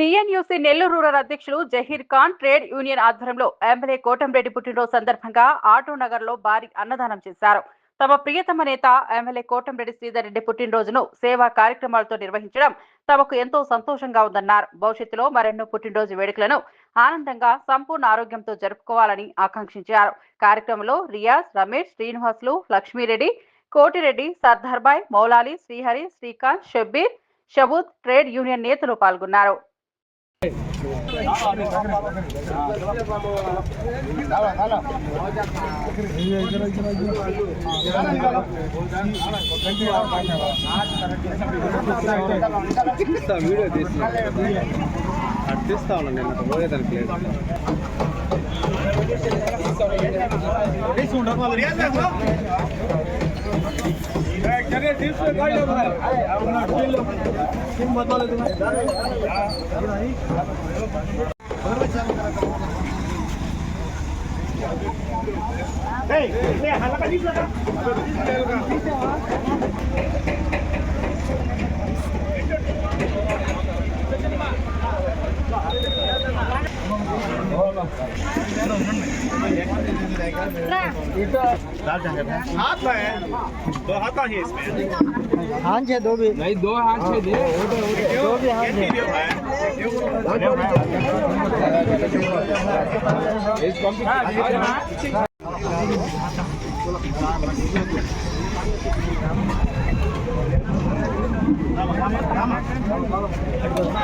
టీఎన్యూసీ Nellore rural అధ్యక్షులు Zaheer Khan trade union ఆధ్వర్యంలో MLA Kotamreddy పుట్టినరోజు సందర్భంగా ఆటో నగర్లో భారీ అన్నదానం చేశారు. తమ ప్రియతమ నేత ఎమ్మెల్యే కోటంరెడ్డి శ్రీధర్ రెడ్డి పుట్టినరోజును సేవా కార్యక్రమాలతో నిర్వహించడం తమకు ఎంతో సంతోషంగా ఉందన్నారు. భవిష్యత్తులో మరెన్నో పుట్టినరోజు వేడుకలను ఆనందంగా సంపూర్ణ ఆరోగ్యంతో జరుపుకోవాలని ఆకాంక్షించారు. కార్యక్రమంలో రియాజ్ రమేష్ శ్రీనివాసులు లక్ష్మీరెడ్డి కోటిరెడ్డి సర్దార్బాయ్ మౌలాలి శ్రీహరి శ్రీకాంత్ షబ్బీర్ షబూద్ ట్రేడ్ యూనియన్ నేతలు పాల్గొన్నారు. వీడియో తీసి అట్టిస్తా తీస్తా ఉన్నా నేను పోయేదానికి లేదు. Hey, hey, halaka dito ka. Dito ka. हाथ में दो हाथ है इसमें हाथ है दो भी हाथ है दो भी हाथ है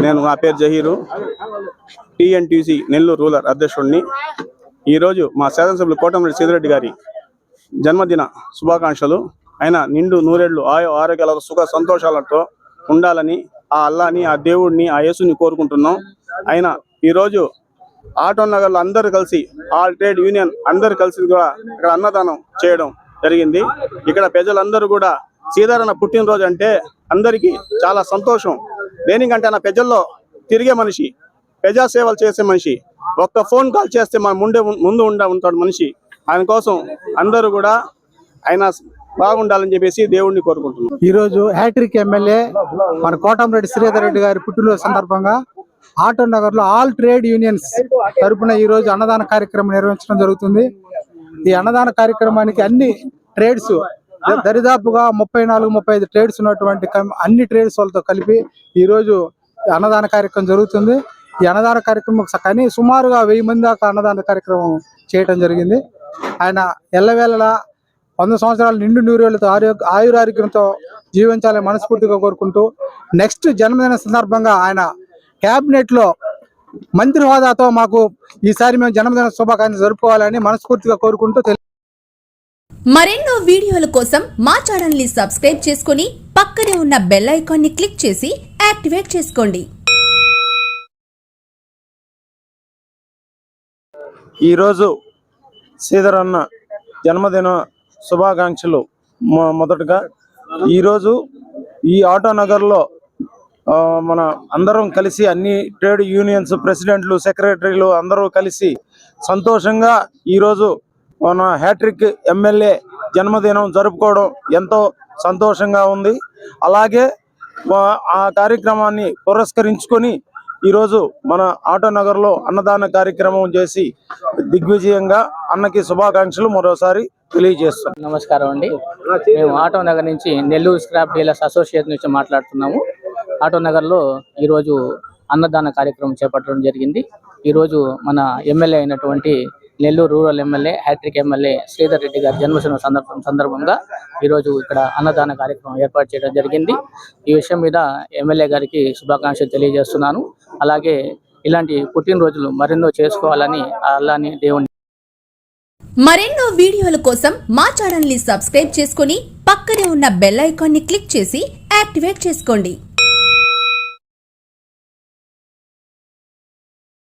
నేను నా పేరు జహీరు. టిఎన్టీసీ నెల్లూరు రూరల్ అధ్యక్షుడిని. ఈరోజు మా శాసనసభ్యులు కోటమిరెడ్డి సీదిరెడ్డి గారి జన్మదిన శుభాకాంక్షలు. ఆయన నిండు నూరేళ్ళు ఆయో ఆరోగ్యాల సుఖ సంతోషాలతో ఉండాలని ఆ అల్లాని ఆ దేవుడిని ఆ యేసుని కోరుకుంటున్నాం. ఆయన ఈరోజు ఆటో నగర్లో అందరూ కలిసి ఆల్ ట్రేడ్ యూనియన్ అందరూ కలిసి కూడా ఇక్కడ అన్నదానం చేయడం జరిగింది. ఇక్కడ ప్రజలందరూ కూడా సీతారామ పుట్టినరోజు అంటే అందరికీ చాలా సంతోషం. దేనికంటే నా ప్రజల్లో తిరిగే మనిషి ప్రజాసేవలు చేసే మనిషి ఒక్క ఫోన్ కాల్ చేస్తే మన ముందే ముందు ఉండ ఉంటాడు మనిషి. ఆయన కోసం అందరూ కూడా ఆయన బాగుండాలని చెప్పేసి దేవుడిని కోరుకుంటున్నాం. ఈరోజు హ్యాట్రిక్ ఎమ్మెల్యే మన కోటంరెడ్డి శ్రీధర్ రెడ్డి గారి పుట్టినరోజు సందర్భంగా ఆటో నగర్లో ఆల్ ట్రేడ్ యూనియన్స్ తరఫున ఈ రోజు అన్నదాన కార్యక్రమం నిర్వహించడం జరుగుతుంది. ఈ అన్నదాన కార్యక్రమానికి అన్ని ట్రేడ్స్ దరిదాపుగా ముప్పై నాలుగు ముప్పై ఐదు ట్రేడ్స్ ఉన్నటువంటి అన్ని ట్రేడ్స్ వాళ్ళతో కలిపి ఈ రోజు అన్నదాన కార్యక్రమం జరుగుతుంది. ఈ అన్నదాన కార్యక్రమం కానీ సుమారుగా వెయ్యి మంది దాకా అన్నదాన కార్యక్రమం చేయటం జరిగింది. ఆయన ఎల్లవేళలా వంద సంవత్సరాలు నిండు నూరేళ్ళతో ఆరోగ్య ఆయురారోగ్యంతో జీవించాలని మనస్ఫూర్తిగా కోరుకుంటూ నెక్స్ట్ జన్మదిన సందర్భంగా ఆయన క్యాబినెట్లో మంత్రి హోదాతో మాకు ఈసారి మేము జన్మదిన శుభాకాంక్షలు జరుపుకోవాలని మనస్ఫూర్తిగా కోరుకుంటూ మరెన్నో వీడియోల కోసం మా ఛానల్ని సబ్స్క్రైబ్ చేసుకుని పక్కనే ఉన్న బెల్ ఐకాన్ని క్లిక్ చేసి యాక్టివేట్ చేసుకోండి. ఈరోజు శ్రీధరన్న జన్మదిన శుభాకాంక్షలు మొ- మొదటగా. ఈరోజు ఈ ఆటో నగర్లో ఆ, మన అందరం కలిసి అన్ని ట్రేడ్ యూనియన్స్ ప్రెసిడెంట్లు సెక్రటరీలు అందరూ కలిసి సంతోషంగా ఈరోజు మన హ్యాట్రిక్ ఎమ్మెల్యే జన్మదినం జరుపుకోవడం ఎంతో సంతోషంగా ఉంది. అలాగే ఆ కార్యక్రమాన్ని పురస్కరించుకొని ఈరోజు మన ఆటో నగర్లో అన్నదాన కార్యక్రమం చేసి దిగ్విజయంగా అన్నకి శుభాకాంక్షలు మరోసారి తెలియజేస్తాం నమస్కారం అండి. మేము ఆటో నగర్ నుంచి నెల్లూరు స్క్రాప్ డీలర్స్ అసోసియేషన్ నుంచి మాట్లాడుతున్నాము. ఆటో నగర్లో ఈరోజు అన్నదాన కార్యక్రమం చేపట్టడం జరిగింది. ఈరోజు మన ఎమ్మెల్యే అయినటువంటి Nellore rural MLA hattrick MLA Sridhar Reddy గారి జన్మదిన సందర్భం సందర్భంగా ఈరోజు ఇక్కడ అన్నదాన కార్యక్రమం ఏర్పాటు చేయడం జరిగింది. ఈ విషయం మీద ఎమ్మెల్యే గారికి శుభాకాంక్షలు తెలియజేస్తున్నాను. అలాగే ఇలాంటి పుట్టినరోజులు మరెన్నో చేసుకోవాలని ఆ అల్లాని దేవుని మరెన్నో వీడియోల కోసం మా ఛానల్ని సబ్స్క్రైబ్ చేసుకుని పక్కనే ఉన్న బెల్ ఐకాన్ని క్లిక్ చేసి యాక్టివేట్ చేసుకోండి.